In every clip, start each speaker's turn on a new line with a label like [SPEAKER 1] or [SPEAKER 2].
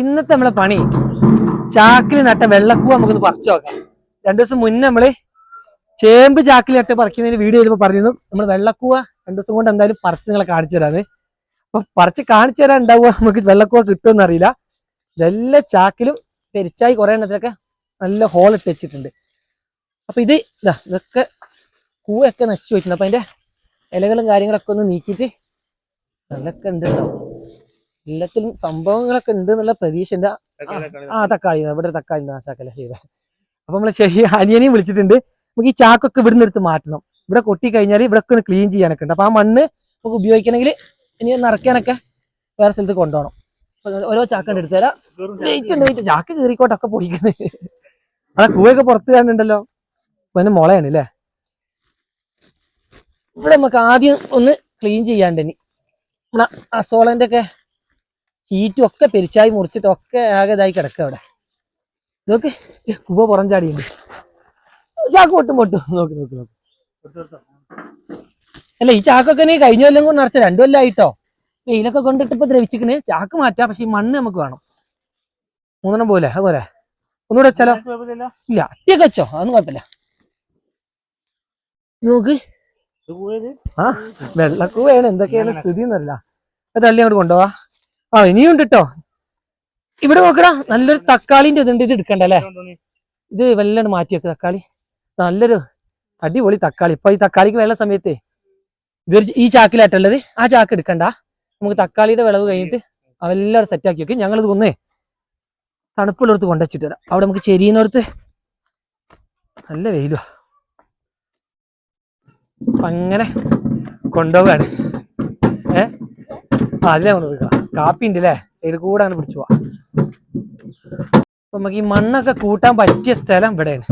[SPEAKER 1] ഇന്നത്തെ നമ്മളെ പണി. ചാക്കിൽ നട്ട വെള്ളക്കൂവ നമുക്കൊന്ന് പറിച്ചു നോക്കാം. രണ്ടു ദിവസം മുന്നേ നമ്മൾ ചേമ്പ് ചാക്കിൽ നട്ട് പറിക്കുന്നതിന് വീഡിയോ ചെയ്തപ്പോൾ പറഞ്ഞിരുന്നു. നമ്മൾ വെള്ളക്കൂവ രണ്ടു ദിവസം കൊണ്ട് എന്തായാലും പറിച്ച് നിങ്ങളെ കാണിച്ചു തരാന്ന്. അപ്പൊ പറിച്ച് കാണിച്ചു തരാൻ ഉണ്ടാവുക നമുക്ക് വെള്ളക്കൂവ കിട്ടുമെന്ന് അറിയില്ല. ഇതെല്ലാ ചാക്കിലും പെരിച്ചായി കുറെ എണ്ണത്തിലൊക്കെ നല്ല ഹോൾ ഇട്ട് വെച്ചിട്ടുണ്ട്. അപ്പൊ ഇത് ഇതാ ഇതൊക്കെ കൂവൊക്കെ നശിച്ചു വെച്ചിട്ടുണ്ട് അപ്പൊ അതിന്റെ ഇലകളും കാര്യങ്ങളൊക്കെ ഒന്ന് നീക്കിയിട്ട് നല്ലൊക്കെ ഉണ്ട് എല്ലാത്തിലും സംഭവങ്ങളൊക്കെ ഉണ്ട് എന്നുള്ള പ്രതീക്ഷ ഉണ്ട് ആ തക്കാളി. ഇവിടെ തക്കാളി. നാശാക്കല്ലേ ചെയ്ത. അപ്പൊ നമ്മൾ ശരി അനിയനെയും വിളിച്ചിട്ടുണ്ട്. നമുക്ക് ഈ ചാക്കൊക്കെ ഇവിടുന്ന് എടുത്ത് മാറ്റണം. ഇവിടെ കൊട്ടി കഴിഞ്ഞാൽ ഇവിടെ ഒക്കെ ഒന്ന് ക്ലീൻ ചെയ്യാനൊക്കെ ഉണ്ട്. അപ്പൊ ആ മണ്ണ് നമുക്ക് ഉപയോഗിക്കണമെങ്കിൽ ഇനി നിറയ്ക്കാനൊക്കെ വേറെ സ്ഥലത്ത് കൊണ്ടുപോകണം. ഓരോ ചാക്കണ്ട് എടുത്തു തരാം വെയിറ്റ് ഉണ്ട് വെയിറ്റ് ചാക്ക് കീറിക്കോട്ടൊക്കെ പൊടിക്കുന്നത് അതാ കൂവൊക്കെ പുറത്ത് കാണുന്നുണ്ടല്ലോ. പിന്നെ മുളയാണ് അല്ലേ ഇവിടെ നമുക്ക് ആദ്യം ഒന്ന് ക്ലീൻ ചെയ്യാണ്ട് ഇനി. നമ്മളെ അസോളന്റെ ഒക്കെ ഷീറ്റും ഒക്കെ പെരിച്ചായി മുറിച്ചിട്ട് ഒക്കെ ആകെ ഇതായി കിടക്കുക അവിടെ. നോക്ക് കുബ പുറം ചാടിയുണ്ട് ചാക്ക് പൊട്ടും പൊട്ടും. നോക്ക് നോക്ക് നോക്ക്. അല്ല ഈ ചാക്കൊക്കെ നീ കഴിഞ്ഞ കൊല്ലം കൊണ്ട് നിറച്ച രണ്ടു കൊല്ലം ആയിട്ടോ? വെയിലൊക്കെ കൊണ്ടിട്ട് ഇപ്പൊ ദ്രവിച്ചിക്കണ് ചാക്ക് മാറ്റാം പക്ഷെ ഈ മണ്ണ് നമുക്ക് വേണം. മൂന്നെണ്ണം പോലെ അതുപോലെ ഒന്നുകൂടെ വെച്ചാലോ? ഇല്ല അട്ടിയൊക്കെ വെച്ചോ അതൊന്നും കുഴപ്പമില്ല. നോക്ക്. ആ വെള്ളക്കൂവയാണ്. എന്തൊക്കെയാണ് സ്ഥിതി എന്നല്ല അത് തള്ളി അങ്ങോട്ട് കൊണ്ടുപോവാ. ആ ഇനിയും കിട്ടോ ഇവിടെ നോക്കടാ നല്ലൊരു തക്കാളിന്റെ ഇതുണ്ട് ഇത് എടുക്കണ്ട അല്ലേ? ഇത് വെള്ളം മാറ്റി വെക്ക് തക്കാളി. നല്ലൊരു അടിപൊളി തക്കാളി. ഇപ്പൊ ഈ തക്കാളിക്ക് വെള്ള സമയത്തെ ഇത് ഈ ചാക്കിലായിട്ടുള്ളത് ആ ചാക്ക് എടുക്കണ്ട. നമുക്ക് തക്കാളിയുടെ വിളവ് കഴിഞ്ഞിട്ട് അതെല്ലാം സെറ്റ് ആക്കി വെക്കും. ഞങ്ങളിത് കൊന്നേ തണുപ്പുള്ളടുത്ത് കൊണ്ടുവച്ചിട്ട് വരാം. അവിടെ നമുക്ക് ചെരിയുന്നിടത്ത് നല്ല വെയിലുവാ. അങ്ങനെ കൊണ്ടുപോവാണ്. ഏ? ആ അതിലേ കൊണ്ടുപോയിക്കാം കാപ്പി ഉണ്ട് അല്ലേ സൈഡിൽ കൂടെ അങ്ങനെ പിടിച്ചു പോവാ. നമുക്ക് ഈ മണ്ണൊക്കെ കൂട്ടാൻ പറ്റിയ സ്ഥലം ഇവിടെയാണ്.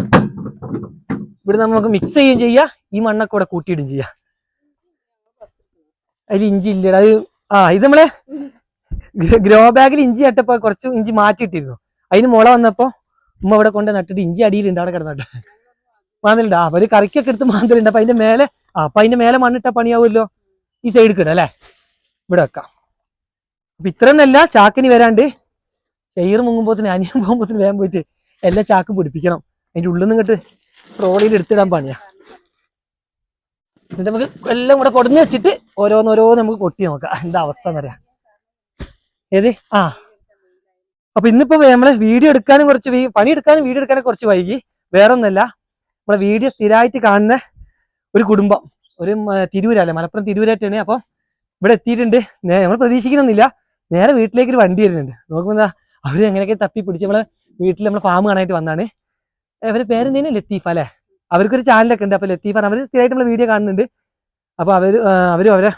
[SPEAKER 1] ഇവിടെ നമുക്ക് മിക്സ് ചെയ്യുകയും ചെയ്യാം. ഈ മണ്ണൊക്കെ ഇവിടെ കൂട്ടിയിടും ചെയ്യാം. അതിൽ ഇഞ്ചി ഇല്ലടാ. അത് ആ ഇത് നമ്മളെ ഗ്രോ ബാഗിൽ ഇഞ്ചി നട്ടപ്പോ കുറച്ച് ഇഞ്ചി മാറ്റിയിട്ടിരുന്നു. അതിന് മുള വന്നപ്പോ ഉമ്മ ഇവിടെ കൊണ്ട് നട്ടിട്ട് ഇഞ്ചി അടിയിലുണ്ട്. അവിടെ കിടന്നിട്ട്. മാന്തലുണ്ട്. ആ അവർ കറിക്കൊക്കെ എടുത്ത് മാന്തലുണ്ട്. അപ്പൊ അതിന്റെ മേലെ ആ അപ്പൊ അതിന്റെ മേലെ മണ്ണിട്ട പണിയാവുമല്ലോ. ഈ സൈഡിൽ കിടാം അല്ലേ? ഇവിടെ വെക്കാം. അപ്പൊ ഇത്രയൊന്നല്ല ചാക്കിന് വരാണ്ട് ചെയർ മുങ്ങുമ്പോത്തിന് അനിയൻ പോകുമ്പോത്തിന് വേഗം പോയിട്ട് എല്ലാ ചാക്കും പിടിപ്പിക്കണം. അതിന്റെ ഉള്ളിൽ നിന്ന് ഇങ്ങോട്ട് ട്രോളിയിൽ എടുത്തിടാൻ പണിയാ. എന്നിട്ട് നമുക്ക് എല്ലാം കൂടെ കൊടഞ്ഞു വെച്ചിട്ട് ഓരോന്നോരോ നമുക്ക് കൊട്ടി നോക്കാം. എന്താ അവസ്ഥ എന്നറിയാം. ഏത്? ആ. അപ്പൊ ഇന്നിപ്പോ നമ്മളെ വീഡിയോ എടുക്കാനും കുറച്ച് പണി എടുക്കാനും വീഡിയോ എടുക്കാനും കുറച്ച് വൈകി. വേറെ ഒന്നല്ല നമ്മളെ വീഡിയോ സ്ഥിരമായിട്ട് കാണുന്ന ഒരു കുടുംബം. ഒരു തിരൂരല്ലേ? മലപ്പുറം തിരൂരായിട്ടാണ് അപ്പൊ ഇവിടെ എത്തിയിട്ടുണ്ട്. നമ്മൾ പ്രതീക്ഷിക്കുന്നില്ല. നേരെ വീട്ടിലേക്ക് ഒരു വണ്ടി വരുന്നുണ്ട്. നോക്കുമ്പോ എന്താ അവർ എങ്ങനെയൊക്കെ തപ്പി പിടിച്ച് നമ്മളെ വീട്ടിൽ നമ്മളെ ഫാം കാണാനായിട്ട് വന്നാണ്. അവർ പേരെന്തേനും ലത്തീഫ അല്ലെ? അവർക്കൊരു ചാനലൊക്കെ ഉണ്ട്. അപ്പൊ ലത്തീഫ അവർ സ്ഥിരമായിട്ട് നമ്മളെ വീഡിയോ കാണുന്നുണ്ട്. അപ്പൊ അവർ അവരും അവരെ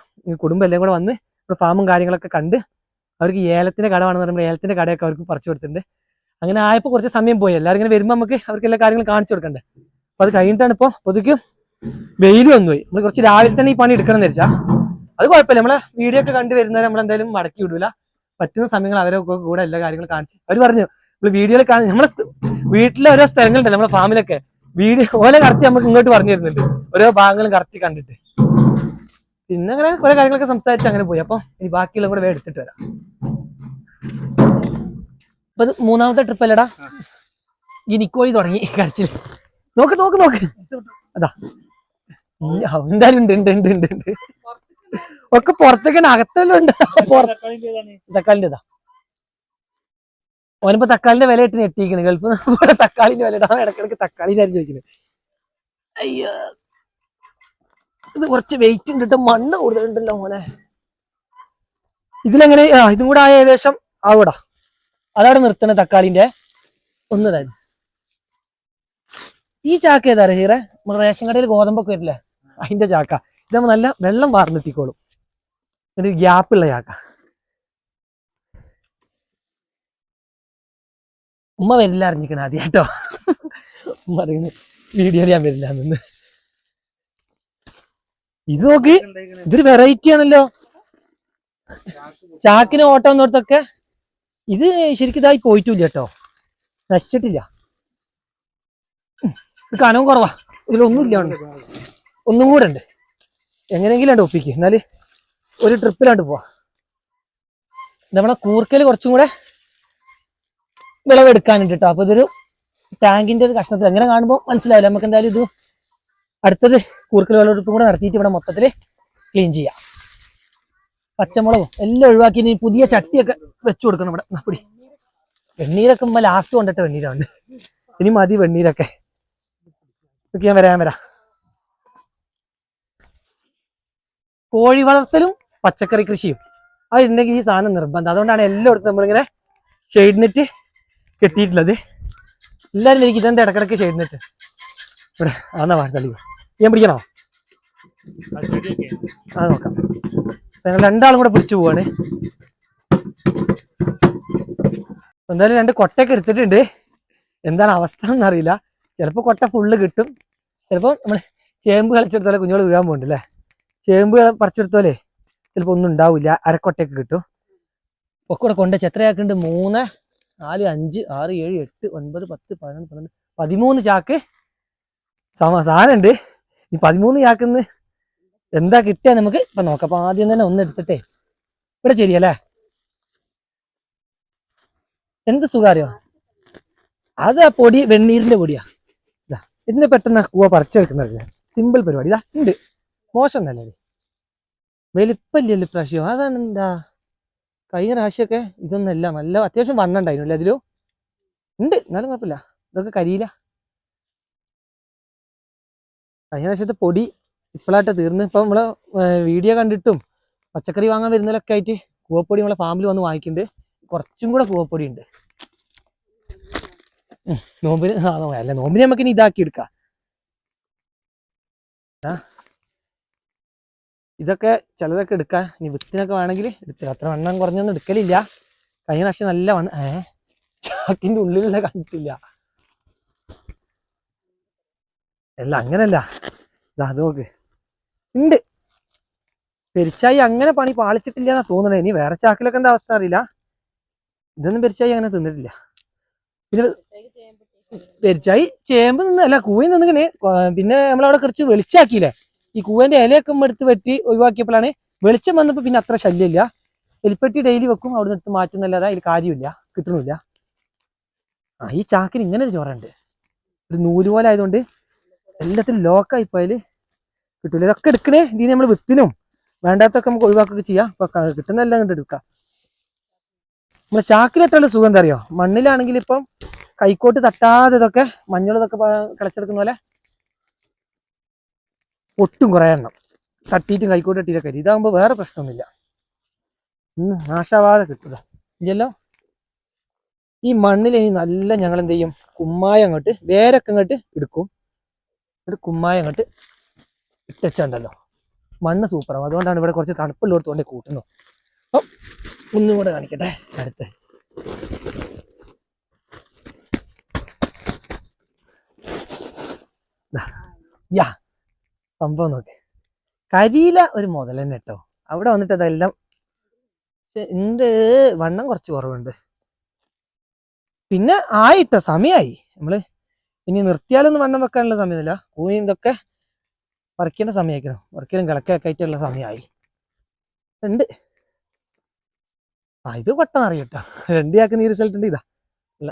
[SPEAKER 1] കുടുംബം എല്ലാം കൂടെ വന്ന് നമ്മുടെ ഫാമും കാര്യങ്ങളൊക്കെ കണ്ട് അവർക്ക് ഏലത്തിന്റെ കടമാണെന്ന് പറയുമ്പോൾ ഏലത്തിന്റെ കടയൊക്കെ അവർക്ക് പറിച്ചു കൊടുത്തിട്ടുണ്ട്. അങ്ങനെ ആയപ്പോൾ കുറച്ച് സമയം പോയി. എല്ലാവരും ഇങ്ങനെ വരുമ്പോൾ നമുക്ക് അവർക്ക് എല്ലാ കാര്യങ്ങളും കാണിച്ചു കൊടുക്കണ്ടേ? അപ്പൊ അത് കഴിഞ്ഞിട്ടാണ് ഇപ്പോൾ പൊതുക്കും വെയിലും വന്നു പോയി നമ്മൾ കുറച്ച് രാവിലെ തന്നെ ഈ പണി എടുക്കണം എന്ന് വെച്ചാ അത് കുഴപ്പമില്ല. നമ്മളെ വീഡിയോ ഒക്കെ കണ്ടു വരുന്നവരെ നമ്മൾ എന്തായാലും മടക്കി വിടൂല. പറ്റുന്ന സമയങ്ങൾ അവരൊക്കെ കൂടെ എല്ലാ കാര്യങ്ങളും കാണിച്ച് അവർ പറഞ്ഞു നമ്മൾ വീഡിയോ കാണി നമ്മളെ വീട്ടിലെ ഓരോ സ്ഥലങ്ങളുണ്ട് നമ്മളെ ഫാമിലൊക്കെ. വീഡിയോ ഓരോ കറക്റ്റ് നമുക്ക് ഇങ്ങോട്ട് പറഞ്ഞു തരുന്നുണ്ട് ഓരോ ഭാഗങ്ങളും കറക്റ്റ് കണ്ടിട്ട്. പിന്നെ അങ്ങനെ കുറെ കാര്യങ്ങളൊക്കെ സംസാരിച്ച് അങ്ങനെ പോയി. അപ്പൊ ഇനി ബാക്കിയുള്ള കൂടെ എടുത്തിട്ട് വരാം. അപ്പൊ ഇത് മൂന്നാമത്തെ ട്രിപ്പ് അല്ലടാ? ഈ തുടങ്ങി കരച്ചിൽ നോക്ക് നോക്ക് നോക്ക്. അതാ. എന്തായാലും ഉണ്ട് ഉണ്ട് ഉണ്ട് ഉണ്ട്. ഒക്കെ പുറത്തേക്ക് അകത്തെല്ലാം തക്കാളിന്റെതാ. ഓനിപ്പോ തക്കാളിന്റെ വില ഇട്ട് ഞെട്ടിയിരിക്കുന്നത് ഗൾഫ് തക്കാളിന്റെ വില ഇടാ ഇടക്കിടക്ക് തക്കാളിന്റെ ആരും ചോദിക്കുന്നത്. അയ്യോ. ഇത് കുറച്ച് വെയിറ്റ് ഉണ്ട്. മണ്ണ് കൂടുതലുണ്ടല്ലോ മോനെ. ഇതിലെങ്ങനെ? ആ ഇതും കൂടെ ആയ ഏകദേശം ആവൂടാ. അതവിടെ നിർത്തണ തക്കാളിന്റെ. ഒന്ന് തന്നെ ഈ ചാക്ക ഏതാ ഹീറെ നമ്മുടെ റേഷൻ കടയിൽ ഗോതമ്പൊക്കെ വരില്ലേ? അതിന്റെ ചാക്ക. ഇതാകുമ്പോ നല്ല വെള്ളം വാർന്നെത്തിക്കോളും. ഒരു ഗ്യാപ്പുള്ള ചാക്ക. ഉമ്മ വരില്ല അറിഞ്ഞിക്കണ ആദ്യം കേട്ടോ ഉമ്മ പറയുന്നു വീഡിയോ ഞാൻ വരില്ല നിന്ന് ഇത് നോക്കി ഇതൊരു വെറൈറ്റി ആണല്ലോ. ചാക്കിന് ഓട്ടം എന്നോടത്തൊക്കെ ഇത് ശരിക്കും ഇതായി പോയിട്ടില്ല കേട്ടോ. നശിച്ചിട്ടില്ല. കനവും കുറവാ. ഇതിലൊന്നും ഇല്ല ഒന്നും കൂടെ ഉണ്ട്. എങ്ങനെയെങ്കിലും ഉണ്ട് ഒപ്പിക്ക്. എന്നാൽ ഒരു ട്രിപ്പിലാണ്ട് പോവാ. നമ്മളെ കൂർക്കൽ കുറച്ചും കൂടെ വിളവെടുക്കാനുണ്ട് കേട്ടോ അപ്പൊ ഇതൊരു ടാങ്കിന്റെ ഒരു കഷ്ണത്തിൽ എങ്ങനെ കാണുമ്പോൾ മനസ്സിലാവില്ല. നമുക്ക് എന്തായാലും ഇത് അടുത്തത് കൂർക്കൽ വിളവെടുപ്പും കൂടെ നടത്തിയിട്ട് ഇവിടെ മൊത്തത്തിൽ ക്ലീൻ ചെയ്യാം. പച്ചമുളകും എല്ലാം ഒഴിവാക്കി ഇനി പുതിയ ചട്ടിയൊക്കെ വെച്ചു കൊടുക്കണം ഇവിടെ. അപ്പടി വെണ്ണീരൊക്കെ ഉമ്മ ലാസ്റ്റ് കൊണ്ടിട്ട് വെണ്ണീരുണ്ട് ഇനി മതി വെണ്ണീരൊക്കെ. ഞാൻ വരാൻ വരാം. കോഴി വളർത്തലും പച്ചക്കറി കൃഷിയും. അതുണ്ടെങ്കിൽ ഈ സാധനം നിർബന്ധം. അതുകൊണ്ടാണ് എല്ലായിടത്തും നമ്മളിങ്ങനെ ഷെയ്ഡ് നെറ്റ് കെട്ടിയിട്ടുള്ളത്. എല്ലാവരും എനിക്ക് ഇതെന്താ ഇടക്കിടക്ക് ഷെയ്ഡ് നെറ്റ് ഇവിടെ ആന്നാ വാർത്തള്ളി ഞാൻ പിടിക്കണോ? അത് നോക്കാം. ഞങ്ങൾ രണ്ടാളും കൂടെ പിടിച്ചു പോവാണ്. എന്തായാലും രണ്ട് കൊട്ടയൊക്കെ എടുത്തിട്ടുണ്ട്. എന്താണ് അവസ്ഥ എന്നറിയില്ല ചിലപ്പോൾ കൊട്ട ഫുള്ള് കിട്ടും. ചിലപ്പോൾ നമ്മൾ ചേമ്പ് കളിച്ചെടുത്തോലെ കുഞ്ഞുങ്ങൾ വീഴാൻ പോകുന്നുണ്ട് അല്ലേ ചേമ്പ് പറിച്ചെടുത്തോലെ ചിലപ്പോൾ ഒന്നും ഉണ്ടാവില്ല. അരക്കൊട്ടയൊക്കെ കിട്ടും. ഒക്കെ കൂടെ കൊണ്ട് എത്രയാക്കുന്നുണ്ട്? മൂന്ന് നാല് അഞ്ച് ആറ് ഏഴ് എട്ട് ഒൻപത് പത്ത് പതിനൊന്ന് പന്ത്രണ്ട് പതിമൂന്ന് ചാക്ക്. സമ സാധനം ഉണ്ട് ഈ പതിമൂന്ന് ചാക്കിന്ന് എന്താ കിട്ടുക നമുക്ക് ഇപ്പം നോക്കാം. അപ്പം ആദ്യം തന്നെ ഒന്ന് എടുത്തിട്ടേ. ഇവിടെ ശരിയല്ലേ? എന്ത് സുഖാരിയോ അത് ആ പൊടി വെണ്ണീരിന്റെ പൊടിയാ. ഇതാ. ഇതിന് പെട്ടെന്ന് കൂവ പറിച്ചെടുക്കുന്നത്. സിമ്പിൾ പരിപാടി. ഇതാ ഉണ്ട്. മോശം തന്നെ വലിപ്പല്ലല്ലോ ഇപ്രാവശ്യം? അതാണ് എന്താ കഴിഞ്ഞ പ്രാവശ്യമൊക്കെ ഇതൊന്നല്ല നല്ല അത്യാവശ്യം വണ്ണം അല്ലേ അതിലും? ഉണ്ട് എന്നാലും കുഴപ്പമില്ല. ഇതൊക്കെ കരിയില. കഴിഞ്ഞ പ്രാവശ്യത്തെ പൊടി ഇപ്പോഴായിട്ട് തീർന്ന്. ഇപ്പം നമ്മളെ വീഡിയോ കണ്ടിട്ടും പച്ചക്കറി വാങ്ങാൻ വരുന്നതിലൊക്കെ ആയിട്ട് കൂവപ്പൊടി നമ്മളെ ഫാമിൽ വന്ന് വാങ്ങിക്കുന്നുണ്ട് കുറച്ചും കൂടെ കൂവപ്പൊടി ഉണ്ട്. നോമ്പിന് അല്ല നോമ്പിനെ നമുക്ക് ഇനി ഇതാക്കി എടുക്കാം. ഇതൊക്കെ ചിലതൊക്കെ എടുക്കാം ഇനി വിത്തിനൊക്കെ വേണമെങ്കിൽ എടുത്തില്ല അത്ര വണ്ണം കുറഞ്ഞൊന്നും എടുക്കലില്ല. കഴിഞ്ഞ പ്രാവശ്യം നല്ല വണ്ണം ഏ ചാക്കിന്റെ ഉള്ളിലുള്ള കണ്ടിട്ടില്ല. അല്ല അങ്ങനല്ല. അത് നോക്ക്. ഉണ്ട്. പെരിച്ചായി അങ്ങനെ പണി പാളിച്ചിട്ടില്ല എന്നാ തോന്നണേ. ഇനി വേറെ ചാക്കിലൊക്കെ എന്താ അവസ്ഥ അറിയില്ല. ഇതൊന്നും പെരിച്ചായി അങ്ങനെ തിന്നിട്ടില്ല. പിന്നെ പെരിച്ചായി ചേമ്പ് നിന്ന് അല്ല കൂയി നിന്നിങ്ങനെ പിന്നെ നമ്മളവിടെ കുറച്ച് വെളിച്ചാക്കിയില്ലേ ഈ കൂവന്റെ ഇലയൊക്കെ എടുത്ത് വെട്ടി ഒഴിവാക്കിയപ്പോഴാണ് വെളിച്ചം വന്നപ്പോൾ പിന്നെ അത്ര ശല്യമില്ല. എലിപ്പെട്ടി ഡെയിലി വെക്കും അവിടെ നിന്ന് എടുത്ത് മാറ്റുന്നല്ലാതെ അതിൽ കാര്യമില്ല കിട്ടണില്ല ആ ഈ ചാക്കിന് ഇങ്ങനെ ഒരു ചോറുണ്ട് ഒരു നൂൽ പോലെ ആയതുകൊണ്ട് എല്ലാത്തിനും ലോക്കായി പോയാൽ കിട്ടൂല. ഇതൊക്കെ എടുക്കണേ ഇതിന് നമ്മൾ വിത്തിനും വേണ്ടാത്തൊക്കെ നമുക്ക് ഒഴിവാക്കുകയൊക്കെ ചെയ്യാം. അപ്പൊ ക- കിട്ടുന്ന എല്ലാം കണ്ട് എടുക്കാം. നമ്മളെ ചാക്കിലിട്ടുള്ള സുഖം എന്താ അറിയോ? മണ്ണിലാണെങ്കിൽ ഇപ്പം കൈക്കോട്ട് തട്ടാതെ ഇതൊക്കെ മഞ്ഞൾ ഇതൊക്കെ കിളച്ചെടുക്കുന്ന പോലെ ഒട്ടും കുറേ എണ്ണം. തട്ടിയിട്ടും കൈക്കോട്ട് തട്ടിയിട്ടൊക്കെ. ഇതാകുമ്പോൾ വേറെ പ്രശ്നമൊന്നുമില്ല. ഇന്ന് നാശാവാതെ കിട്ടില്ല ഇല്ലല്ലോ? ഈ മണ്ണിൽ ഇനി നല്ല ഞങ്ങൾ എന്ത് ചെയ്യും? കുമ്മായ അങ്ങോട്ട് വേരൊക്കെ അങ്ങോട്ട് എടുക്കും. എന്നിട്ട് കുമ്മായ അങ്ങോട്ട് ഇട്ടച്ചുണ്ടല്ലോ. മണ്ണ് സൂപ്പറാവും അതുകൊണ്ടാണ് ഇവിടെ കുറച്ച് തണുപ്പുള്ളടത്തോണ്ട് കൂട്ടുന്നു അപ്പം ഒന്നും കൂടെ കാണിക്കട്ടെ അടുത്ത്. യാ. സംഭവം നോക്ക്. കരിയില ഒരു മുതൽ തന്നെ കേട്ടോ അവിടെ വന്നിട്ട് അതെല്ലാം ഉണ്ട് വണ്ണം കുറച്ച് കുറവുണ്ട്. പിന്നെ ആയിട്ട സമയമായി നമ്മൾ ഇനി നിർത്തിയാലൊന്നും വണ്ണം വെക്കാനുള്ള സമയമില്ല. കൂയും ഇതൊക്കെ പറിക്കേണ്ട സമയമായിരിക്കണം പറിക്കലും കിളക്കൊക്കെ ആയിട്ടുള്ള സമയമായി. ഉണ്ട് ആ ഇത് പെട്ടെന്ന് അറിയട്ടോ രണ്ട് ചാക്ക് നീ റിസൾട്ട് ഉണ്ട് ഇതാ. അല്ല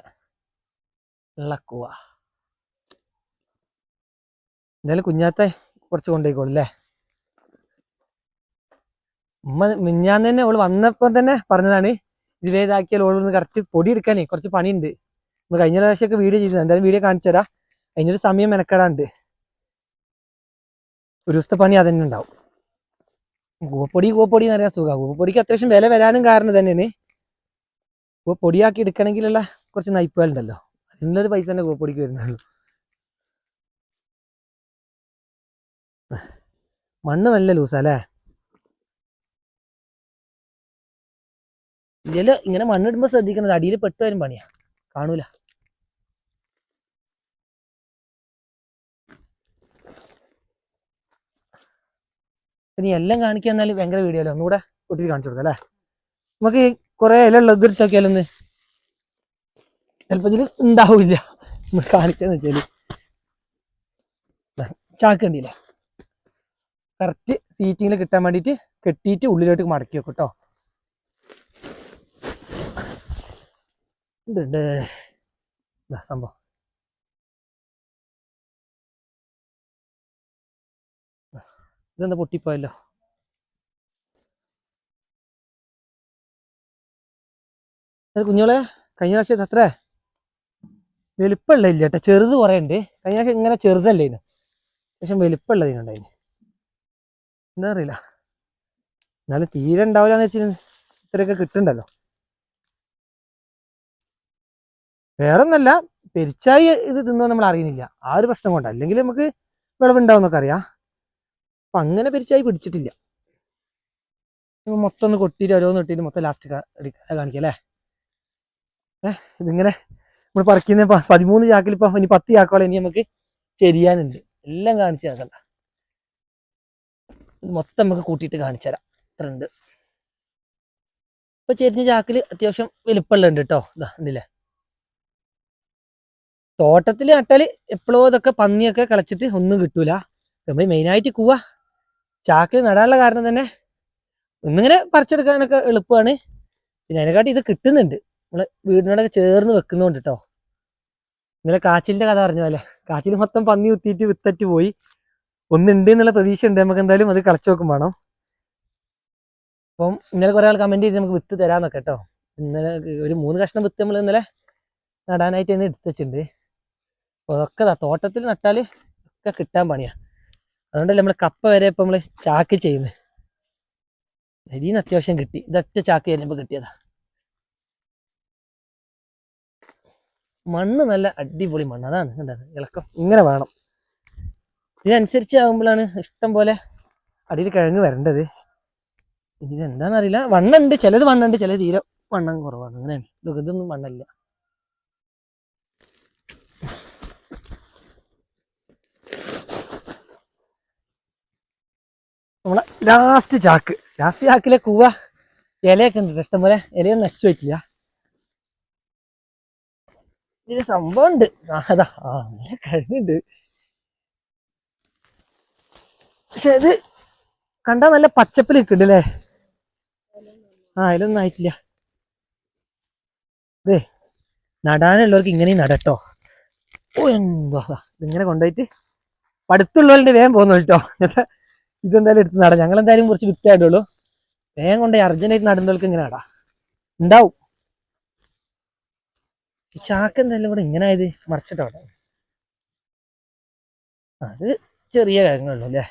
[SPEAKER 1] ഇളക്കുക എന്തായാലും കുഞ്ഞാത്തെ കുറച്ച് കൊണ്ടുപോയിക്കോളൂ അല്ലേ മിഞ്ഞാന്ന് തന്നെ അവൾ വന്നപ്പോ തന്നെ പറഞ്ഞതാണ് ഇതിലേതാക്കിയാൽ ഓളൊന്ന് കറക്റ്റ് പൊടി എടുക്കാനേ കുറച്ച് പണിയുണ്ട്. നമ്മൾ കഴിഞ്ഞ പ്രാവശ്യമൊക്കെ വീഡിയോ ചെയ്തത് എന്തായാലും വീഡിയോ കാണിച്ചു തരാം. അതിനൊരു സമയം മെനക്കെടാണ്ട് ഒരു ദിവസത്തെ പണി അതന്നെ ഉണ്ടാവും. കൂവപ്പൊടി കൂവപ്പൊടി എന്ന് അറിയാൻ സുഖം കൂവപ്പൊടിക്ക് അത്യാവശ്യം വില വരാനും കാരണം തന്നെയാണ്. പൊടിയാക്കി എടുക്കണമെങ്കിലുള്ള കുറച്ച് നയിപ്പുകളുണ്ടല്ലോ അതിനുള്ളൊരു പൈസ തന്നെ കൂവപ്പൊടിക്ക് വരുന്നുള്ളൂ. മണ്ണ് നല്ല ലൂസാ അല്ലേ? ഇതിൽ ഇങ്ങനെ മണ്ണിടുമ്പോ ശ്രദ്ധിക്കുന്നത് അടിയിൽ പെട്ട് വരും പണിയാ. കാണൂല. ഇനി എല്ലാം കാണിക്കാൻ എന്നാൽ ഭയങ്കര വീഡിയോ അല്ലേ? ഒന്നുകൂടെ കൂട്ടി കാണിച്ചു കൊടുക്കാം അല്ലേ? നമുക്ക് കുറേ ഇല ഉള്ളത് എടുത്ത് നോക്കിയാലൊന്ന് ചിലപ്പോ ഇതിൽ ഉണ്ടാവില്ല. കാണിക്കാന്ന് വെച്ചാൽ. ദാ, ചാക്ക് കണ്ടില്ലേ? കറക്റ്റ് സീറ്റിങ്ങിൽ കിട്ടാൻ വേണ്ടിയിട്ട് കെട്ടിയിട്ട് ഉള്ളിലോട്ട് മടക്കി വെക്കും കേട്ടോ ഉണ്ട് ഇതാ സംഭവം. ഇതെന്താ പൊട്ടിപ്പോയല്ലോ? കുഞ്ഞോളെ കഴിഞ്ഞ പ്രാവശ്യം അത്ര? വലിപ്പമുള്ള ഇല്ല കേട്ടോ ചെറുത് കുറേ ഉണ്ട് കഴിഞ്ഞ പ്രാവശ്യം ഇങ്ങനെ ചെറുതല്ലേ പക്ഷെ വലിപ്പമുള്ളതിനുണ്ടായിന് എന്താ അറിയില്ല. എന്നാലും തീരെ ഉണ്ടാവില്ല എന്ന് വെച്ചാൽ ഇത്രയൊക്കെ കിട്ടുന്നുണ്ടല്ലോ. വേറെ ഒന്നല്ല പെരിച്ചായി ഇത് തിന്നോ നമ്മൾ അറിയുന്നില്ല. ആ ഒരു പ്രശ്നം കൊണ്ട്. അല്ലെങ്കിൽ നമുക്ക് വിളവുണ്ടാവുന്നൊക്കെ അറിയാം. അപ്പൊ അങ്ങനെ പെരിച്ചായി പിടിച്ചിട്ടില്ല. മൊത്തം ഒന്ന് കൊട്ടിയിട്ട് ഓരോന്ന് കൊട്ടിയിട്ട് മൊത്തം ലാസ്റ്റ് കാണിക്കാം അല്ലേ? ഏഹ് ഇതിങ്ങനെ നമ്മൾ പറിക്കുന്ന പതിമൂന്ന് ചാക്കിൽ ഇപ്പൊ ഇനി പത്ത് ചാക്കോളം ഇനി നമുക്ക് ചെരിയാനുണ്ട്. എല്ലാം കാണിച്ചു ഇത് മൊത്തം നമുക്ക് കൂട്ടിയിട്ട് കാണിച്ചു തരാം. ഇത്ര ഉണ്ട് ഇപ്പൊ ചെരിഞ്ഞ ചാക്കിൽ അത്യാവശ്യം വലുപ്പമുള്ള ഉണ്ട് കേട്ടോ ഇതാ ഉണ്ടല്ലേ തോട്ടത്തിൽ നട്ടാൽ എപ്പോഴോ ഇതൊക്കെ പന്നിയൊക്കെ കളച്ചിട്ട് ഒന്നും കിട്ടൂല. നമ്മൾ മെയിനായിട്ട് കൂവ. ചാക്കിൽ നടാനുള്ള കാരണം തന്നെ ഒന്നിങ്ങനെ പറിച്ചെടുക്കാനൊക്കെ എളുപ്പമാണ് പിന്നെ അതിനെക്കാട്ടി ഇത് കിട്ടുന്നുണ്ട്. നമ്മൾ വീടിനോടൊക്കെ ചേർന്ന് വെക്കുന്നുണ്ട് കേട്ടോ ഇന്നലെ കാച്ചിലിന്റെ കഥ പറഞ്ഞ പോലെ കാച്ചിൽ മൊത്തം പന്നി കുത്തിയിട്ട് വിത്തറ്റ് പോയി. ഒന്നുണ്ട് എന്നുള്ള പ്രതീക്ഷ ഉണ്ട് നമുക്ക് എന്തായാലും അത് കളച്ചു നോക്കും വേണം. അപ്പം ഇന്നലെ കുറെ ആൾ കമന്റ് ചെയ്ത് നമുക്ക് വിത്ത് തരാന്നൊക്കെ കേട്ടോ ഇന്നലെ ഒരു മൂന്ന് കഷ്ണം വിത്ത് നമ്മൾ ഇന്നലെ നടാനായിട്ട് ഇന്ന് എടുത്ത് വെച്ചിട്ടുണ്ട്. അപ്പൊ അതൊക്കെ തോട്ടത്തിൽ നട്ടാൽ ഒക്കെ കിട്ടാൻ പണിയാ. അതുകൊണ്ടല്ലേ നമ്മൾ കപ്പ വരെ ഇപ്പൊ നമ്മൾ ചാക്ക് ചെയ്യുന്നത് അരിന്ന് അത്യാവശ്യം കിട്ടി. ഇതൊറ്റ ചാക്ക് ചെയ്യുമ്പോ കിട്ടിയതാ. മണ്ണ് നല്ല അടിപൊളി മണ്ണ്. അതാണ് കണ്ടത്. ഇളക്കം ഇങ്ങനെ വേണം. ഇതിനനുസരിച്ച് ആകുമ്പോഴാണ് ഇഷ്ടം പോലെ അടിയിൽ കിഴങ്ങ് വരേണ്ടത്. ഇനി ഇതെന്താണെന്നറിയില്ല വണ്ണുണ്ട്. ചിലത് വണ്ണുണ്ട് ചിലത് തീരെ വണ്ണം കുറവാണ്. അങ്ങനെയാണ്. ഇതൊക്കെ വണ്ണല്ല. നമ്മളെ ലാസ്റ്റ് ചാക്ക്. ലാസ്റ്റ് ചാക്കിലെ കൂവ ഇലയൊക്കെ ഉണ്ട് ഇഷ്ടം പോലെ ഇലയൊന്നും നശിച്ചു പറ്റില്ല ഇതിന് സംഭവം ഉണ്ട്. അതാ ആ കഴിഞ്ഞുണ്ട് പക്ഷെ ഇത് കണ്ടാ നല്ല പച്ചപ്പിൽ നിൽക്കുന്നുണ്ട് അല്ലേ ആ അതിലൊന്നും ആയിട്ടില്ല. ഇതേ നടാനുള്ളവർക്ക് ഇങ്ങനെയും നടട്ടോ. ഓ എന്തോ ഇതിങ്ങനെ കൊണ്ടുപോയിട്ട് പഠിത്തമുള്ളവരുടെ വേഗം പോകുന്നു കേട്ടോ ഇതെന്തായാലും എടുത്ത് നടാം. ഞങ്ങൾ എന്തായാലും കുറച്ച് വിറ്റായിട്ടുള്ളൂ വേഗം കൊണ്ടുപോയി അർജന്റായിട്ട് നടുന്നവർക്ക് ഇങ്ങനെ നടാം. ഉണ്ടാവും. ഈ ചാക്ക് എന്തായാലും ഇവിടെ ഇങ്ങനെ ആയത് മറിച്ചിട്ടോ അവിടെ അത് ചെറിയ കാര്യങ്ങളുള്ളൂ അല്ലേ?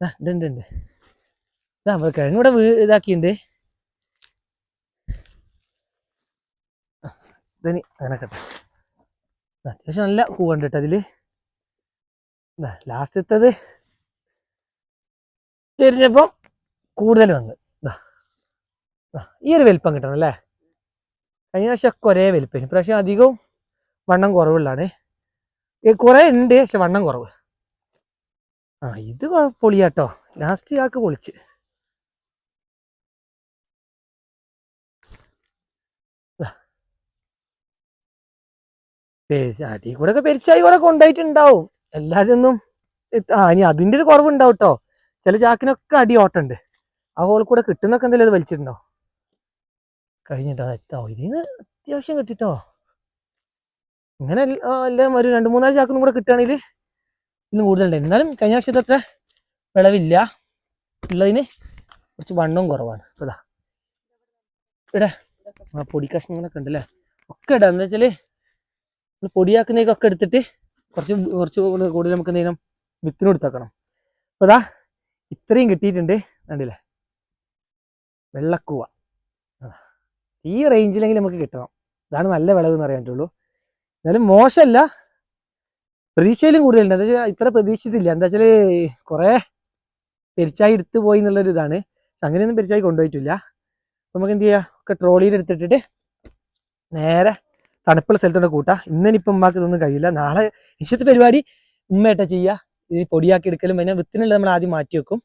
[SPEAKER 1] ആ ഉണ്ട് നമ്മൾ കിഴങ്ങ് ഇവിടെ ഇതാക്കിയിട്ടുണ്ട് ഇതിനി അങ്ങനെ കേട്ടോ അത്യാവശ്യം നല്ല പൂവുണ്ട് കേട്ടോ അതിൽ. ലാസ്റ്റത്തത് ചെരിഞ്ഞപ്പം കൂടുതൽ വന്ന്. ഈ ഒരു വലിപ്പം കിട്ടണം അല്ലേ? കഴിഞ്ഞ പ്രാവശ്യമൊക്കെ ഒരേ വലിപ്പം ഇപ്രാവശ്യം അധികവും വണ്ണം കുറവുള്ളതാണ്. കുറെ ഉണ്ട് പക്ഷെ വണ്ണം കുറവ്. ആ ഇത് പൊളിയാട്ടോ ലാസ്റ്റ് ആക്ക് പൊളിച്ച്. അടി കൂടെ ഒക്കെ പെരിച്ചായി കുറെ കൊണ്ടായിട്ടുണ്ടാവും. എല്ലാതൊന്നും ആ ഇനി അതിന്റെ ഒരു കുറവുണ്ടാവും കേട്ടോ ചില ചാക്കിനൊക്കെ അടി ഓട്ടുണ്ട്. ആ ഹോൾ കൂടെ കിട്ടുന്നൊക്കെ എന്തെങ്കിലും അത് വലിച്ചിട്ടുണ്ടോ കഴിഞ്ഞിട്ടോ ഓ ഇതിന് അത്യാവശ്യം കിട്ടിട്ടോ. ഇങ്ങനെ എല്ല- ഒരു രണ്ട് മൂന്നാൽ ചാക്കൊന്നും കൂടെ കിട്ടുകയാണെങ്കിൽ ഇന്ന് കൂടുതലുണ്ട്. എന്നാലും കഴിഞ്ഞ വർഷത്തെ അത്ര വിളവില്ല. ഉള്ളതിന് കുറച്ച് വണ്ണവും കുറവാണ്. അതാ. ഇവിടെ ആ പൊടി കഷ്ണങ്ങളൊക്കെ ഉണ്ടല്ലേ? ഒക്കെ ഇടാം. എന്താ വെച്ചാൽ നമ്മൾ പൊടിയാക്കുന്നതൊക്കെ എടുത്തിട്ട് കുറച്ച് കുറച്ച് കൂടെ- കൂടുതൽ നമുക്ക് എന്തെങ്കിലും വിത്തിന് കൊടുത്തേക്കണം. അപ്പൊ ഇതാ ഇത്രയും കിട്ടിയിട്ടുണ്ട്. കണ്ടില്ലേ? വെള്ളക്കൂവ. ഈ റേഞ്ചിലെങ്കിലും നമുക്ക് കിട്ടണം. ഇതാണ് നല്ല വിളവ് എന്ന് പറയാൻ പറ്റുള്ളൂ. എന്നാലും മോശമല്ല. പ്രതീക്ഷയിലും കൂടുതലുണ്ട്. എന്താ വെച്ചാൽ ഇത്ര പ്രതീക്ഷിച്ചിട്ടില്ല. എന്താ വെച്ചാൽ കുറെ പെരിച്ചായി എടുത്തു പോയി എന്നുള്ളൊരു ഇതാണ്. അങ്ങനെയൊന്നും പെരിച്ചായി കൊണ്ടുപോയിട്ടില്ല. നമുക്ക് എന്ത് ചെയ്യാം? ഒക്കെ ട്രോളിയിൽ എടുത്തിട്ടിട്ട് നേരെ തണുപ്പുള്ള സ്ഥലത്തോടെ കൂട്ടാം. ഇന്നിനിപ്പം ഉമ്മാക്ക് ഇതൊന്നും കഴിയില്ല. നാളെ ഇഷ്ടത്തെ പരിപാടി ഉമ്മയേട്ടാ ചെയ്യുക ഇത് പൊടിയാക്കി എടുക്കലും പിന്നെ വിത്തിനുള്ളത് നമ്മൾ ആദ്യം മാറ്റി വെക്കും.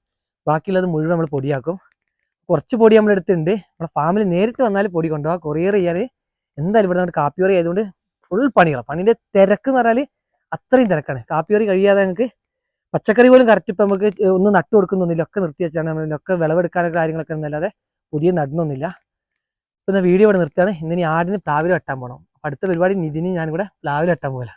[SPEAKER 1] ബാക്കിയുള്ളത് മുഴുവൻ നമ്മൾ പൊടിയാക്കും. കുറച്ച് പൊടി നമ്മൾ എടുത്തിട്ടുണ്ട്. നമ്മുടെ ഫാമിൽ നേരിട്ട് വന്നാൽ പൊടി കൊണ്ടുപോകാം. കൊറിയർ ചെയ്യാൻ എന്തായാലും ഇവിടെ നമ്മുടെ കാപ്പിയോറി ആയതുകൊണ്ട് ഫുൾ പണികളാണ് പണിന്റെ തിരക്ക് എന്ന് പറഞ്ഞാൽ അത്രയും തിരക്കാണ്. കാപ്പിയോറി കഴിയാതെ ഞങ്ങൾക്ക് പച്ചക്കറി പോലും കറക്റ്റ് ഇപ്പം നമുക്ക് ഒന്ന് നട്ടു കൊടുക്കുന്നൊന്നുമില്ല ഒക്കെ നിർത്തി വെച്ചാണ് നമ്മളൊക്കെ വിളവെടുക്കാനൊക്കെ കാര്യങ്ങളൊക്കെ എന്നല്ലാതെ പുതിയ നടണമൊന്നുമില്ല ഇപ്പം വീഡിയോ ഇവിടെ നിർത്തുകയാണ്. ഇന്നിനി ആടിന് പ്ലാവിൽ വെട്ടാൻ പോകണം അടുത്ത പരിപാടി നിതിന് ഞാനിവിടെ പ്ലാവിൽ വെട്ടാൻ പോലെ